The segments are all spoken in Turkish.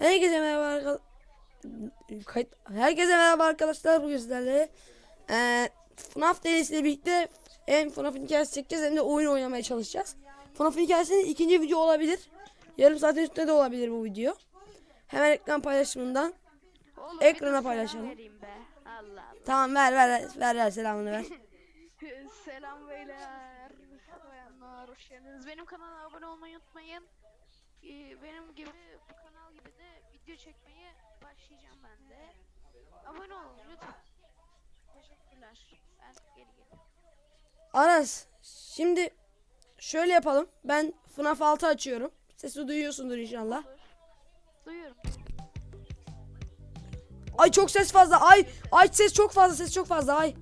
Herkese merhaba arkadaşlar. Herkese merhaba arkadaşlar. Bugün sizlerle eee FNAF serisiyle birlikte hem FNAF'ın hikayesi çekeceğiz hem de oyun oynamaya çalışacağız. FNAF'ın hikayesinin ikinci video olabilir. Yarım saatin üstünde de olabilir bu video. Hemen ekran paylaşımından. Oğlum, Ekrana paylaşalım. Allah Allah. Tamam ver ver ver ver selamını ver. selam beyler. Bayanlar hoş geldiniz. Benim kanala abone olmayı unutmayın. Ee, benim gibi bu video çekmeye başlayacağım ben de. Abone olun lütfen. Teşekkürler. Ben geri geliyorum. Aras şimdi şöyle yapalım. Ben FNAF 6 açıyorum. Sesi duyuyorsundur inşallah. Duyuyorum. Ay çok ses fazla. Ay ay ses çok fazla. Ses çok fazla. Ay.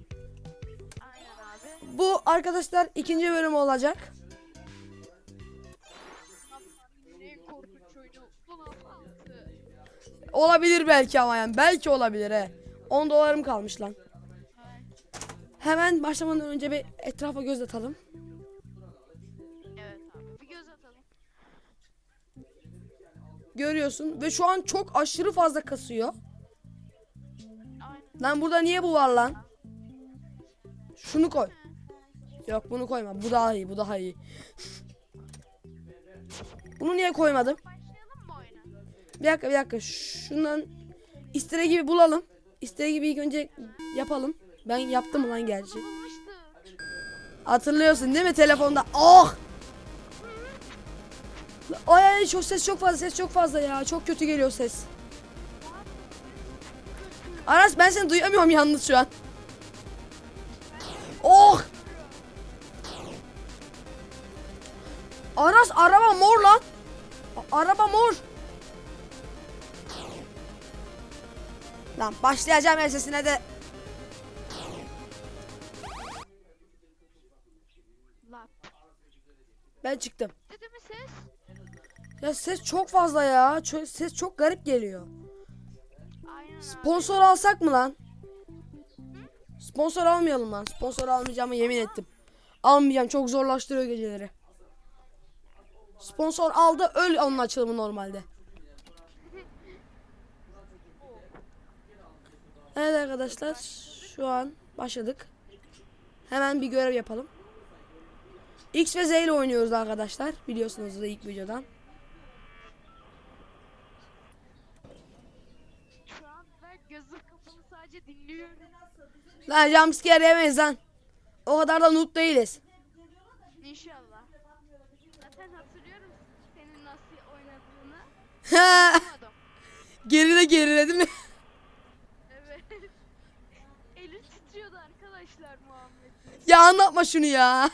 Aynen abi. Bu arkadaşlar ikinci bölüm olacak. Olabilir belki ama yani. Belki olabilir he. 10 dolarım kalmış lan. Hemen başlamadan önce bir etrafa göz atalım. Evet abi. Bir göz atalım. Görüyorsun ve şu an çok aşırı fazla kasıyor. Aynen. Lan burada niye bu var lan? Şunu koy. Yok bunu koyma. Bu daha iyi. Bu daha iyi. Bunu niye koymadım? Bir dakika bir dakika. Şundan istire gibi bulalım. İstire gibi ilk önce yapalım. Ben yaptım lan gerçi. Hatırlıyorsun değil mi telefonda? Oh! Ay ay çok ses çok fazla ses çok fazla ya. Çok kötü geliyor ses. Aras ben seni duyamıyorum yalnız şu an. Oh! Aras araba mor lan. Araba mor. Lan başlayacağım el sesine de. Ben çıktım. Dedi mi ses? Ya ses çok fazla ya. Ses çok garip geliyor. Aynen abi. Sponsor alsak mı lan? Sponsor almayalım lan. Sponsor almayacağımı yemin ettim. Almayacağım çok zorlaştırıyor geceleri. Sponsor aldı öl onun açılımı normalde. Evet arkadaşlar şu an başladık. Hemen bir görev yapalım. X ve Z ile oynuyoruz arkadaşlar. Biliyorsunuz da ilk videodan. Şu an ben gözüm kapalı sadece dinliyorum. Lan jumpscare yemeyiz lan. O kadar da noob değiliz. İnşallah. Zaten hatırlıyorum senin nasıl oynadığını. Anlamadım. Geride geriledi mi? Evet. Elim titriyordu arkadaşlar Muhammed'in. Ya anlatma şunu ya.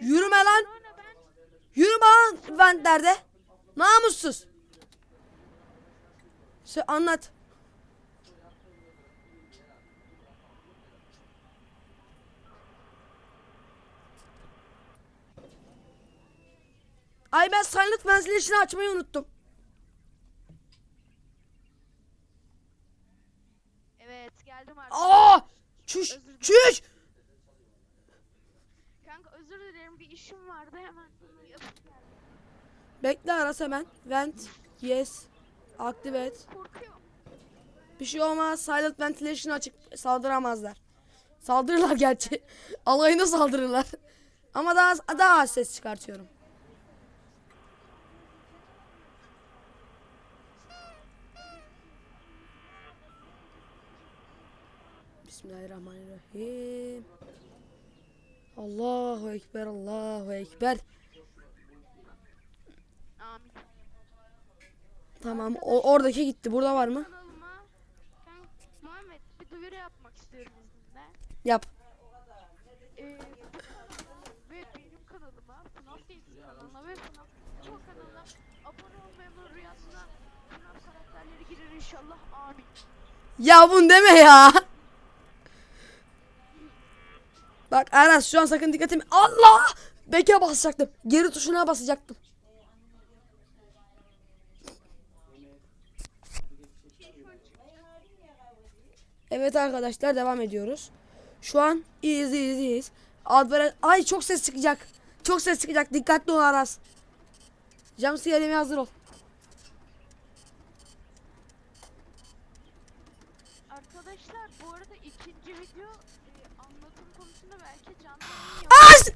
Yürüme lan. Yürüme lan ventlerde. Namussuz. Şey anlat. Ay ben silent ventilation'ı açmayı unuttum. Evet geldim artık. Aa! Çüş! Çüş! Kanka özür dilerim bir işim vardı hemen bunu yapıp geldim. Bekle Aras hemen. Vent. Yes. Activate. Korkuyorum. Bir şey olmaz. Silent ventilation açık saldıramazlar. Saldırırlar gerçi. Alayına saldırırlar. Ama daha daha az ses çıkartıyorum. Bismillahirrahmanirrahim. Allahu ekber, Allahu ekber. Amin. Tamam, o, oradaki gitti. Burada var mı? Kanka, Muhammed bir duyuru yapmak istiyorum izninle. Yap. Ee, ve benim kanalıma FNAF Teyze kanalına ve FNAF Tuğ kanalına abone olmayanın rüyasına FNAF karakterleri girer inşallah amin. Ya bunu deme ya. Bak Aras şu an sakın dikkatimi. Allah! Beke basacaktım. Geri tuşuna basacaktım. Evet arkadaşlar devam ediyoruz. Şu an iyiyiz iyiyiz iyiyiz. Advere Ay çok ses çıkacak. Çok ses çıkacak. Dikkatli ol Aras. Jumpscare yemeye hazır ol. Arkadaşlar bu arada ikinci video yap-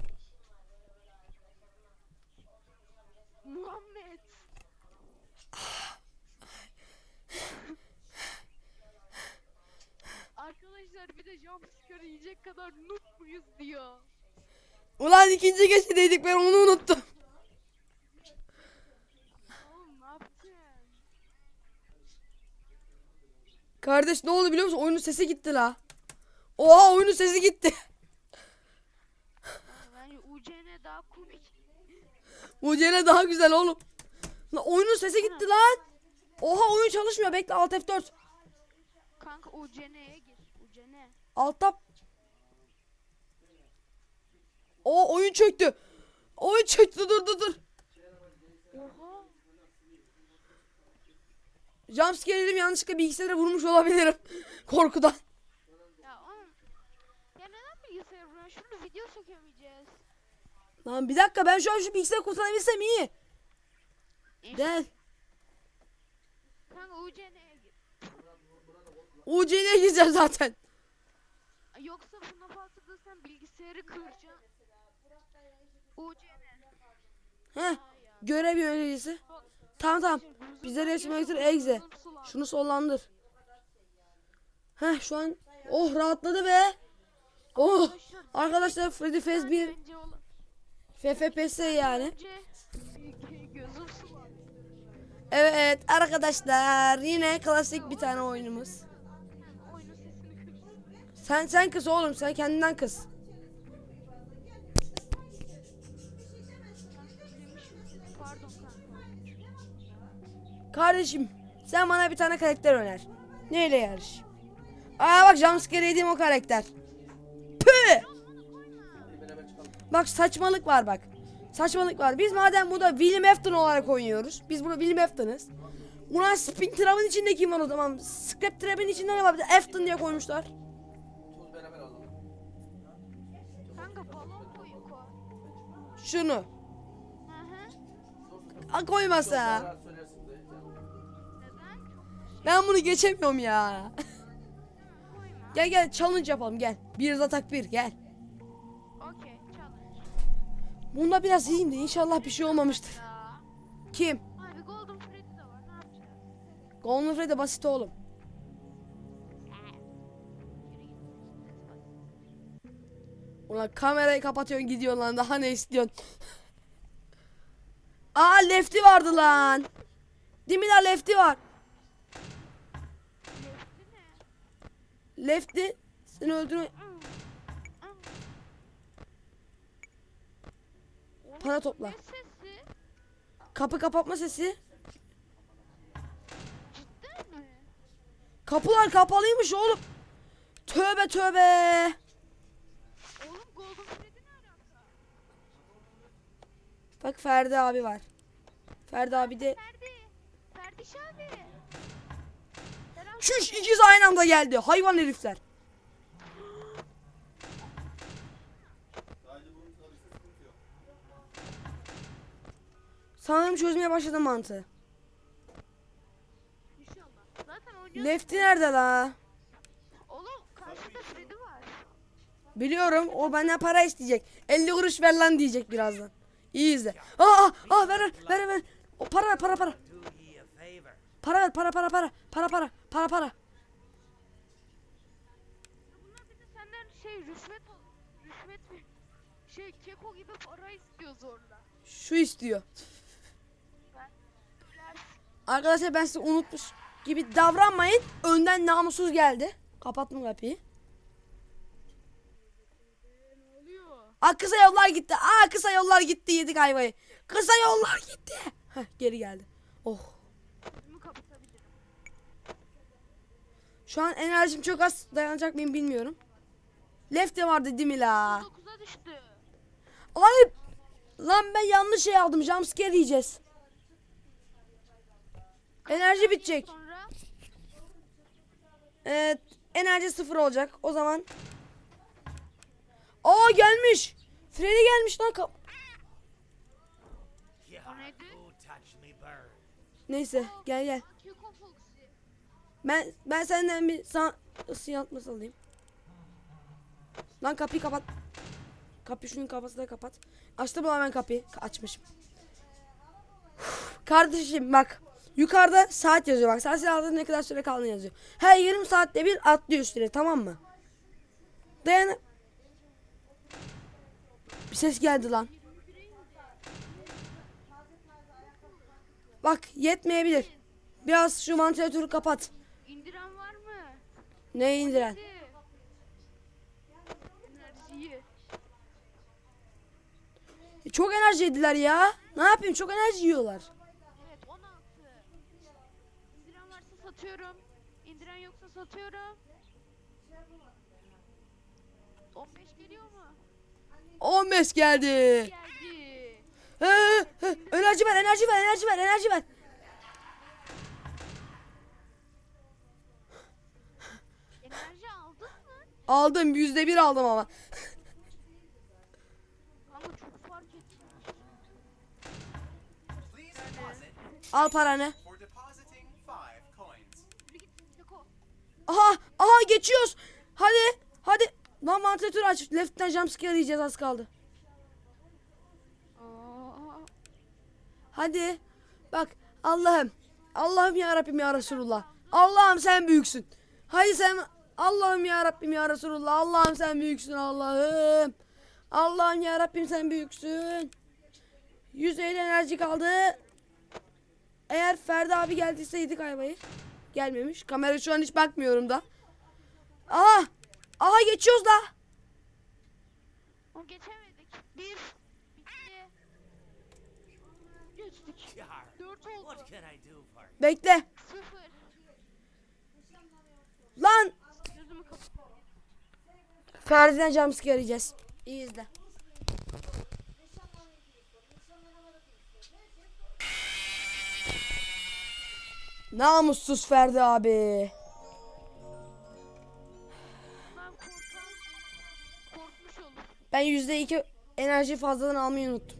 Muhammed. Arkadaşlar bir de jumpscare yiyecek kadar noob muyuz diyor. Ulan ikinci geçideydik ben onu unuttum. Oğlum ne yapacaksın? Kardeş ne oldu biliyor musun? Oyunun sesi gitti la. Oha oyunun sesi gitti. UCN daha komik. UCL daha güzel oğlum. Lan oyunun sesi gitti lan. Oha oyun çalışmıyor. Bekle Alt F4. Kanka UCN'ye gir. UCN. Alt tab. O oyun çöktü. Oyun çöktü dur dur dur. Oha. Jumpscare yedim yanlışlıkla bilgisayara vurmuş olabilirim. Korkudan. Ya oğlum. Ya neden bilgisayar vuruyorsun? Şimdi video çekemeyeceğiz. Lan bir dakika ben şu an şu bilgisayarı kurtarabilsem iyi. Gel. Kanka. UC'ye gireceğim zaten. Yoksa 6'da sen bilgisayarı kıracaksın. UCN. Heh. Görev yöneticisi. Tamam tamam. Bize resmi götür egze. Şunu sollandır. Heh şu an oh rahatladı be. Oh arkadaşlar Freddy Fazbear. FFPS yani. Evet arkadaşlar yine klasik bir tane oyunumuz. Sen sen kız oğlum sen kendinden kız. Kardeşim sen bana bir tane karakter öner. Neyle yarış? Aa bak jumpscare yediğim o karakter. Püh! Bak saçmalık var bak. Saçmalık var. Biz madem burada William Afton olarak oynuyoruz. Biz burada William Afton'ız. Ulan Spin Trap'ın içinde kim var o zaman? Scrap Trap'ın içinde ne var? Bir de Afton diye koymuşlar. Kanka balon koyu koy. Şunu. Hı hı. Ha, koymasa. Ben bunu geçemiyorum ya. Gel gel challenge yapalım gel. Bir atak bir gel. Bunda biraz iyiyim de inşallah bir şey olmamıştır. Kim? Golden Freddy basit oğlum. Ulan kamerayı kapatıyorsun gidiyorsun lan daha ne istiyorsun? Aa lefty vardı lan. Değil mi lan lefty var. Lefty seni öldürme. Para topla. Ne sesi? Kapı kapatma sesi. Cidden mi? Kapılar kapalıymış oğlum. Tövbe tövbe. Oğlum Golden Freddy ne alaka? Bak Ferdi abi var. Ferdi abi de Ferdi. Ferdiş abi. Selam. Şuş ikiz aynı anda geldi. Hayvan herifler. Sanırım çözmeye başladım mantığı. İnşallah. Zaten oynuyoruz. Lefty nerede la? Oğlum karşıda Freddy var. Biliyorum o benden para isteyecek. 50 kuruş ver lan diyecek birazdan. İyi izle. Aa, aa ver ver ver ver. O para ver para para. Para ver para para para. Para para para para. Bunlar bir de senden şey rüşvet al. Rüşvet mi? Şey keko gibi para istiyor zorla. Şu istiyor. Arkadaşlar ben size unutmuş gibi davranmayın. Önden namussuz geldi. Kapattım kapıyı. Aa kısa yollar gitti. Aa kısa yollar gitti yedik ayvayı. Kısa yollar gitti. Heh, geri geldi. Oh. Şu an enerjim çok az. Dayanacak mıyım bilmiyorum. Lefty vardı değil mi la? 9'a düştü. Ay lan ben yanlış şey aldım. Jumpscare yiyeceğiz. Enerji bitecek. Evet. Enerji sıfır olacak. O zaman. Aa gelmiş. Freddy gelmiş lan. Bird? Neyse gel gel. Ben ben senden bir sana ısı yalıtması alayım. Lan kapıyı kapat. Kapıyı şunun kafasına kapat. Açtım lan kapıyı. Ka- Açmışım. Kardeşim bak. Yukarıda saat yazıyor bak. Saat altında ne kadar süre kaldığını yazıyor. Her yarım saatte bir atlıyor üstüne tamam mı? Dayan. Bir ses geldi lan. Bak yetmeyebilir. Biraz şu vantilatörü kapat. İndiren var mı? Ne indiren? Enerjiyi. E, Çok enerji yediler ya. Ne yapayım çok enerji yiyorlar. Evet 16. İndiren varsa satıyorum. İndiren yoksa satıyorum. 15 geliyor mu? 15 geldi. Enerji ver enerji ver enerji ver enerji ver. Enerji aldın mı? Aldım yüzde bir aldım ama. Ama çok fark deposit Al paranı. Aha aha geçiyoruz. Hadi hadi. Lan vantilatörü aç. Left'ten jumpscare yiyeceğiz az kaldı. Hadi. Bak Allah'ım. Allah'ım ya Rabbim ya Resulullah. Allah'ım sen büyüksün. Hadi sen Allah'ım ya Rabbim ya Resulullah. Allah'ım sen büyüksün Allah'ım. Allah'ım ya Rabbim sen büyüksün. 150 enerji kaldı. Eğer Ferdi abi geldiyse yedik ayvayı. Gelmemiş. Kamera şu an hiç bakmıyorum da. Aha. Aha geçiyoruz da. o geçemedik. Bir. Bitti. Geçtik. Dört oldu. Bekle. Sıfır. Lan. Ferdi'den jumpscare yiyeceğiz. İyi izle. Namussuz Ferdi abi. Ben yüzde iki enerji fazladan almayı unuttum.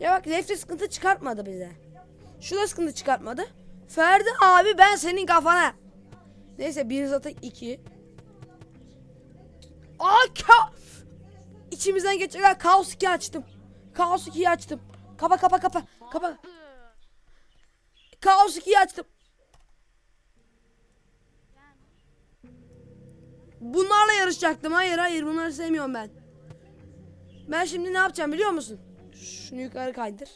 Ya bak Lefty sıkıntı çıkartmadı bize. Şu da sıkıntı çıkartmadı. Ferdi abi ben senin kafana. Neyse bir zaten iki. Aa ka İçimizden geçen Kaos 2 açtım. Kaos 2'yi açtım. Kapa kapa kapa. Kapa. Kaos 2'yi açtım. Bunlarla yarışacaktım. Hayır hayır bunları sevmiyorum ben. Ben şimdi ne yapacağım biliyor musun? Şunu yukarı kaydır.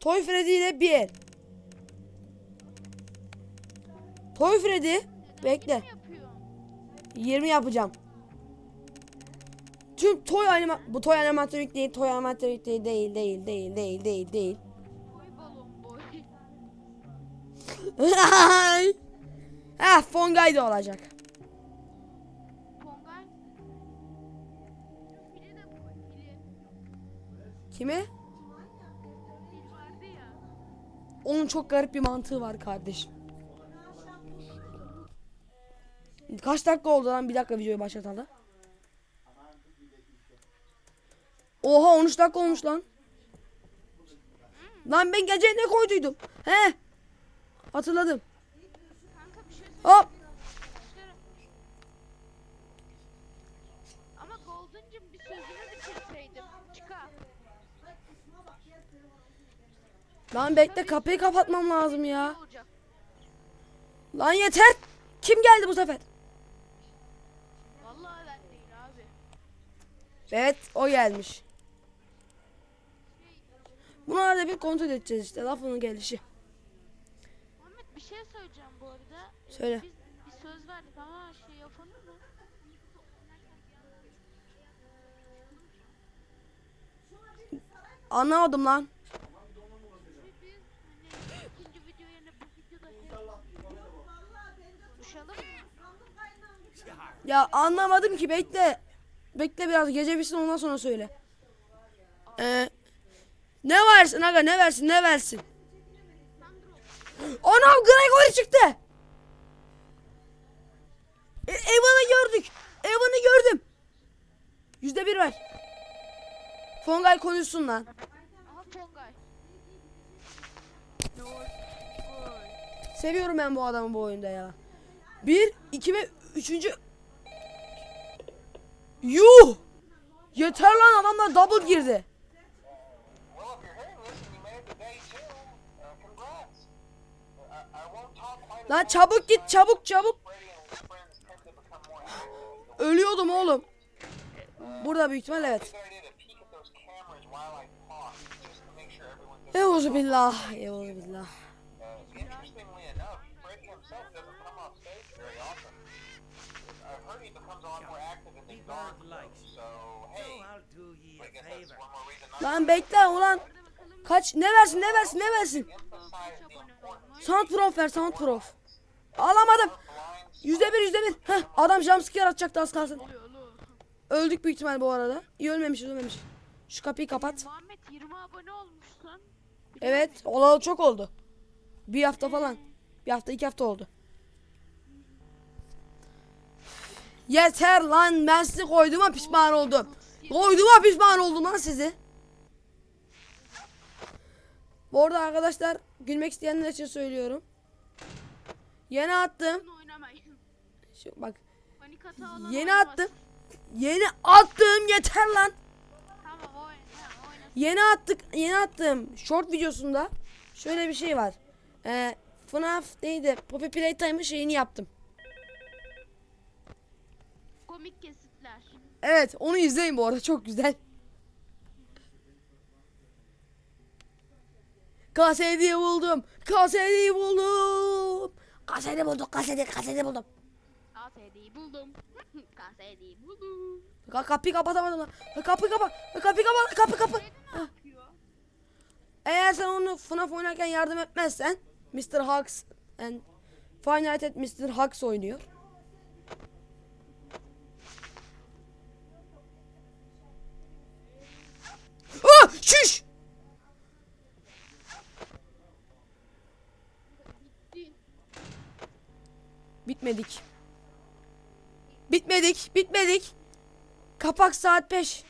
Toy Freddy ile bir. Toy Freddy. Bekle. Ne yapıyor? 20 yapacağım. Tüm toy anima bu toy animatronik değil, toy animatronik değil, değil, değil, değil, değil, değil, değil. Boy balon boy. ha, Fongay da olacak. Pongay. Fili de boy. Fili. Kimi? Fil vardı ya. Onun çok garip bir mantığı var kardeşim. Kaç dakika oldu lan? Bir dakika videoyu başlatalı. Oha 13 dakika olmuş lan. Lan ben gece ne koyduydum? He? Hatırladım. Hop. Ama Golden'cım bir sözünü bitirseydim. Çıkar. Lan bekle kapıyı kapatmam lazım ya. Lan yeter. Kim geldi bu sefer? Vallahi ben değil abi. Evet o gelmiş. Bunları da bir kontrol edeceğiz işte lafının gelişi. Muhammed bir şey söyleyeceğim bu arada. Söyle. Biz bir söz verdik ama şey yapalım mı? Anlamadım lan. Hani. Ya anlamadım ki bekle. Bekle biraz gece bitsin ondan sonra söyle. Ee, ne versin aga ne versin ne versin. Anam Gregory çıktı. E, Evan'ı gördük. Evan'ı gördüm. Yüzde bir ver. Fongay konuşsun lan. Seviyorum ben bu adamı bu oyunda ya. Bir, iki ve üçüncü. Yuh! Yeter lan adamlar double girdi. Lan çabuk git çabuk çabuk. Ölüyordum oğlum. Burada büyük ihtimal evet. Good idea to peek at those cameras while I talk, just to make sure everyone's. Euzu billah. Euzu billah. İnterestingly enough, Brady himself doesn't come off stage very often. I've heard he becomes a lot more active in the Big dark bird though, likes you. so So hey, I'll do ye I a guess that's favor. one more reason not Lan bekle ulan. Kaç ne versin ne versin ne versin. Sound prof ver sound. Alamadım. Yüzde bir yüzde bir. Heh, adam jumpscare atacaktı az kalsın. Öldük büyük ihtimal bu arada. İyi ölmemiş ölmemiş. Şu kapıyı kapat. Muhammed 20 abone olmuşsun. Evet olalı çok oldu. Bir hafta falan. Bir hafta iki hafta oldu. Yeter lan ben sizi koyduğuma pişman oldum. Koyduğuma pişman oldum lan sizi. Bu arada arkadaşlar gülmek isteyenler için söylüyorum. Yeni attım. Şu, bak yeni attım. Yeni attım yeter lan. Yeni attık, yeni attığım short videosunda şöyle bir şey var. Ee, FNAF neydi? Poppy Playtime'ın şeyini yaptım. Komik kesitler. Evet, onu izleyin bu arada çok güzel. Kaseti buldum. Kaseti buldum. Kaseti buldum. Kaseti, kaseti buldum. Kaseti buldum. Kaseti buldum. Ka kapıyı kapatamadım lan. Kapıyı kapa. Kapıyı kapa. Kapı kapı. Eğer sen onu FNAF oynarken yardım etmezsen Mr. Hux and Five Nights at Mr. Hux oynuyor. Ah! Şuş! Bitmedik. Bitmedik. Bitmedik. Kapak saat 5.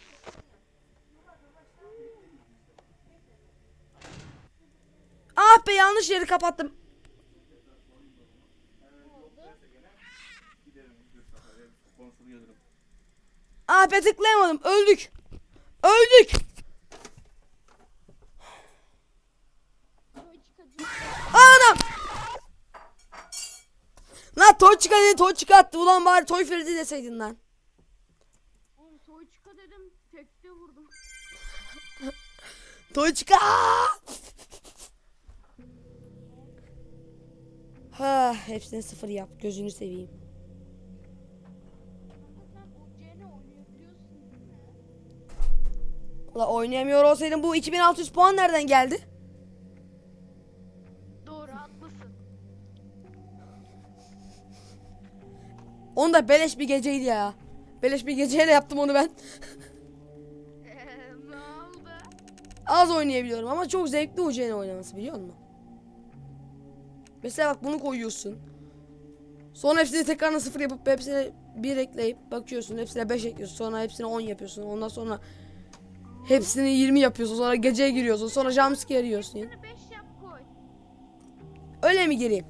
Ah be yanlış yeri kapattım. Ah be tıklayamadım. Öldük. Öldük. Anam. Lan toy çıkar dedi toy çıkarttı. Ulan bari toy Ferdi deseydin lan. Oğlum toy çıka dedim. Tekte vurdum. Toy çıkar. Ha, hepsine sıfır yap. Gözünü seveyim. Ulan oynayamıyor olsaydın bu 2600 puan nereden geldi? Onu da beleş bir geceydi ya. Beleş bir geceyle yaptım onu ben. Oldu? Az oynayabiliyorum ama çok zevkli UCN oynaması biliyor musun? Mesela bak bunu koyuyorsun. Sonra hepsini tekrardan sıfır yapıp hepsine bir ekleyip bakıyorsun. Hepsine 5 ekliyorsun. Sonra hepsine 10 yapıyorsun. Ondan sonra hepsini 20 yapıyorsun. Sonra geceye giriyorsun. Sonra jumpscare yiyorsun. Seni 5 yap koy. Öyle mi gireyim?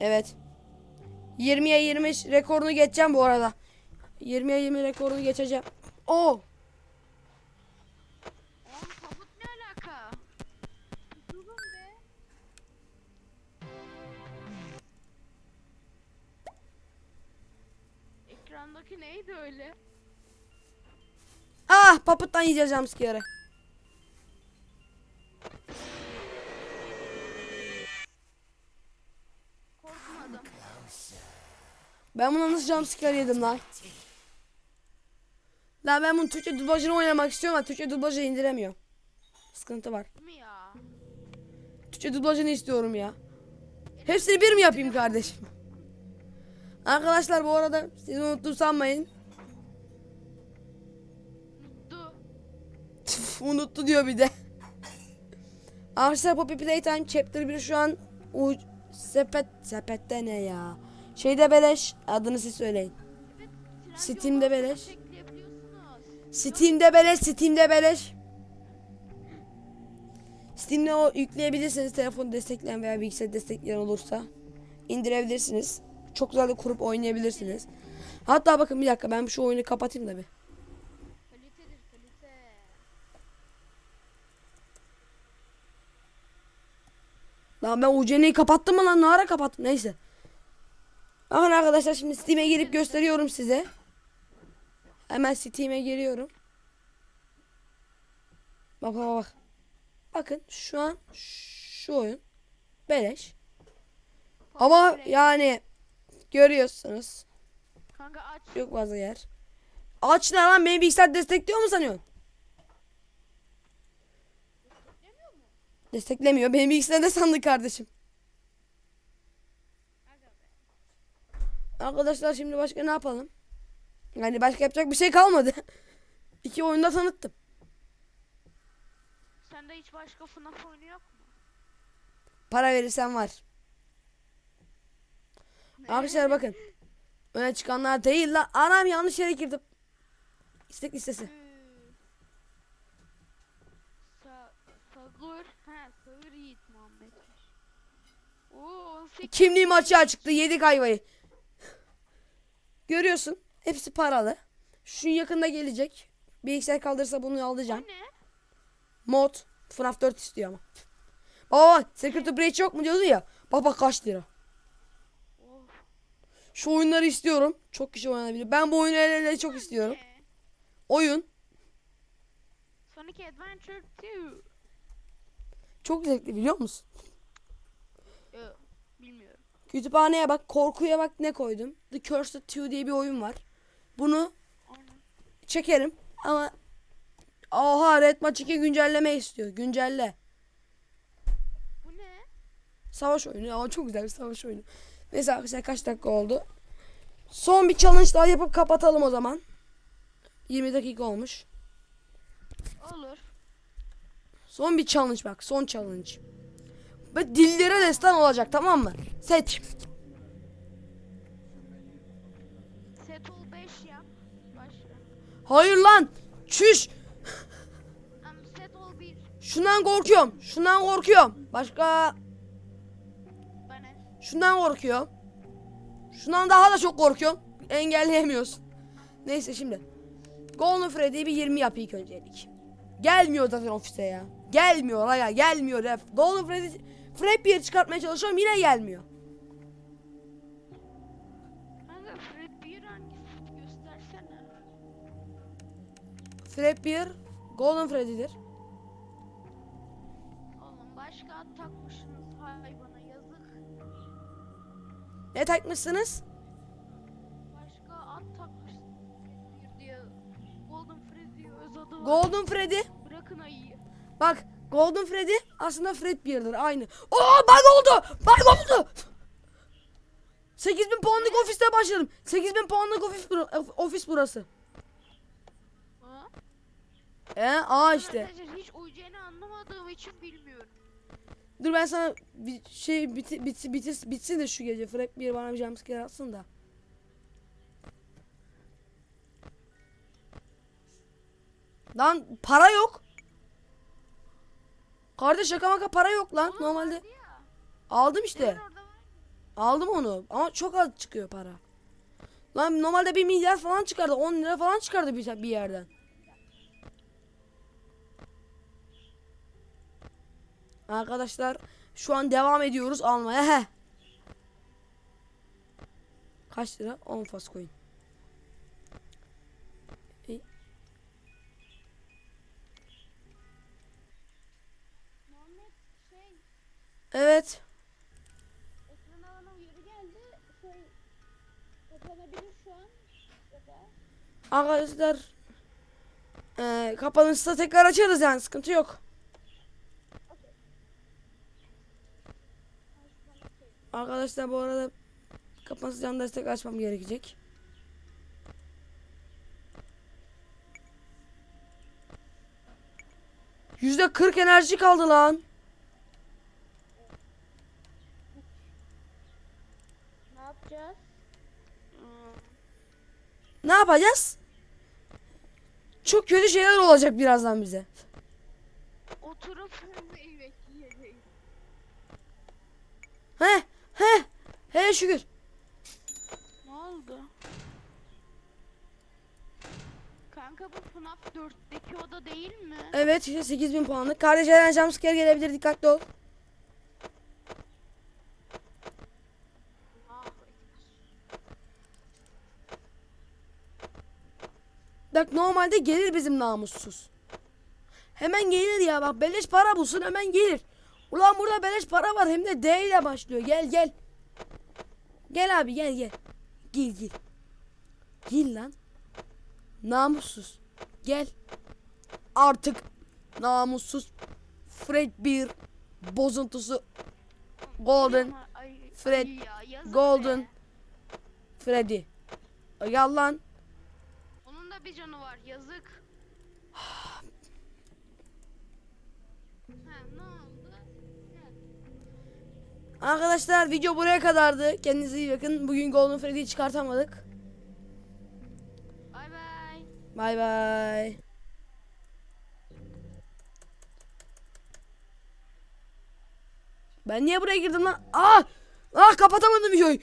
Evet. 20'ye 20 rekorunu geçeceğim bu arada. 20'ye 20 rekorunu geçeceğim. Oo. Oğlum tabut ne alaka? Durun be. Ekrandaki neydi öyle? Ah papıttan yiyeceğim jumpscare'ı. Ben buna nasıl jumpscare yedim lan? Lan ben bunun Türkçe dublajını oynamak istiyorum ama Türkçe dublajı indiremiyorum. Sıkıntı var. Türkçe dublajını istiyorum ya. Hepsini bir mi yapayım kardeşim? Arkadaşlar bu arada sizi unuttum sanmayın. Tüf, unuttu diyor bir de. Arkadaşlar Poppy Playtime Chapter 1 şu an u sepet sepette ne ya? Şeyde beleş. Adını siz söyleyin. Steam'de beleş. Steam'de beleş, Steam'de beleş. Steam'de o yükleyebilirsiniz telefonu destekleyen veya bilgisayar destekleyen olursa. indirebilirsiniz. Çok güzel de kurup oynayabilirsiniz. Hatta bakın bir dakika ben şu oyunu kapatayım da bir. Lan ben UCN'yi kapattım mı lan? Ne ara kapattım? Neyse. Bakın arkadaşlar şimdi Steam'e girip gösteriyorum size. Hemen Steam'e giriyorum. Bak bak bak. Bakın şu an şu oyun beleş. Ama yani görüyorsunuz. Kanka aç. Yok fazla yer. Aç ne lan benim bilgisayar destekliyor mu sanıyorsun? Desteklemiyor. Benim bilgisayar ne sandı kardeşim? Arkadaşlar şimdi başka ne yapalım? Yani başka yapacak bir şey kalmadı. İki oyunda tanıttım. Sende hiç başka FNAF oyunu yok mu? Para verirsen var. Arkadaşlar bakın. Öne çıkanlar değil lan. Anam yanlış yere girdim. İstek listesi. Sağır. He Sağır Yiğit Muhammed'miş. Oo 18. Kimliğim açığa çıktı. Yedik ayvayı. Görüyorsun. Hepsi paralı. Şu yakında gelecek. Bilgisayar kaldırırsa bunu O alacağım. ne? Mod. FNAF 4 istiyor ama. Baba Security Breach yok mu diyordu ya. Baba kaç lira. Of. Şu oyunları istiyorum. Çok kişi oynayabilir. Ben bu oyunu el ele çok istiyorum. Oyun. Sonic Adventure 2. Çok zevkli biliyor musun? Kütüphaneye bak. Korkuya bak ne koydum. The Cursed 2 diye bir oyun var. Bunu çekerim ama Oha Red Match 2 güncelleme istiyor. Güncelle. Bu ne? Savaş oyunu ama çok güzel bir savaş oyunu. Neyse arkadaşlar kaç dakika oldu. Son bir challenge daha yapıp kapatalım o zaman. 20 dakika olmuş. Olur. Son bir challenge bak. Son challenge. Ve dillere destan olacak tamam mı? Seç. Set ol 5 yap. Başla. Hayır lan. Çüş. Am set ol 1. Şundan korkuyorum. Şundan korkuyorum. Başka Bana. şundan korkuyorum. Şundan daha da çok korkuyorum. Engelleyemiyorsun. Neyse şimdi. Golden Freddy'yi bir 20 yap ilk öncelik. Gelmiyor zaten ofise ya. Gelmiyor aya gelmiyor. Ref. Golden Freddy Frappier çıkartmaya çalışıyorum yine gelmiyor. Kanka 1 hangisi? Göstersene. Frappier Golden Freddy'dir. Oğlum başka at takmışsınız hayvana yazık. Ne takmışsınız? Başka at takmışsınız. Fred 1 diye. Golden Freddy öz adı var. Golden Freddy. Bırakın ayıyı. Bak Golden Freddy aslında Fredbear'dır aynı. Oo bug oldu. Bug oldu. 8000 puanlık ofiste başladım. 8000 puanlık ofis, bura- ofis burası. E, aa işte. Arkadaşlar hiç uyacağını anlamadığım için bilmiyorum. Dur ben sana bir şey biti, biti, bitis- bitsin de şu gece. Fredbear bana bir jumpscare atsın da. Lan para yok. Kardeş şaka maka para yok lan. Oğlum Normalde aldım işte. Aldım onu ama çok az çıkıyor para. Lan normalde bir milyar falan çıkardı. 10 lira falan çıkardı bir, bir yerden. Arkadaşlar şu an devam ediyoruz almaya. He. Kaç lira? 10 fas koyun. Evet. ekran alana uyarı geldi. Şey kapanabilir şu an ya da Arkadaşlar eee kapanırsa tekrar açarız yani sıkıntı yok. Arkadaşlar bu arada kapanırsa can destek açmam gerekecek. Yüzde 40 enerji kaldı lan. ne yap yapacağız? Hmm, Ne yapacağız? Çok kötü şeyler olacak birazdan bize. Oturup yiyeceğiz. He he he şükür. Ne oldu? Kanka bu FNAF 4'teki oda değil mi? Evet işte 8000 puanlık. Kardeşlerden jumpscare gelebilir dikkatli ol. Bak normalde gelir bizim namussuz. Hemen gelir ya bak beleş para bulsun hemen gelir. Ulan burada beleş para var hem de D ile başlıyor. Gel gel. Gel abi gel gel. Gel gel. Gel lan. Namussuz. Gel. Artık namussuz. Fred bir bozuntusu. Golden. Fred, Golden. Freddy. Gel bir canı var yazık. ha ne oldu? Arkadaşlar video buraya kadardı. Kendinize iyi bakın. Bugün Golden Freddy'yi çıkartamadık. Bay bay. Bay bay. Ben niye buraya girdim lan? Aa! Ah kapatamadım videoyu.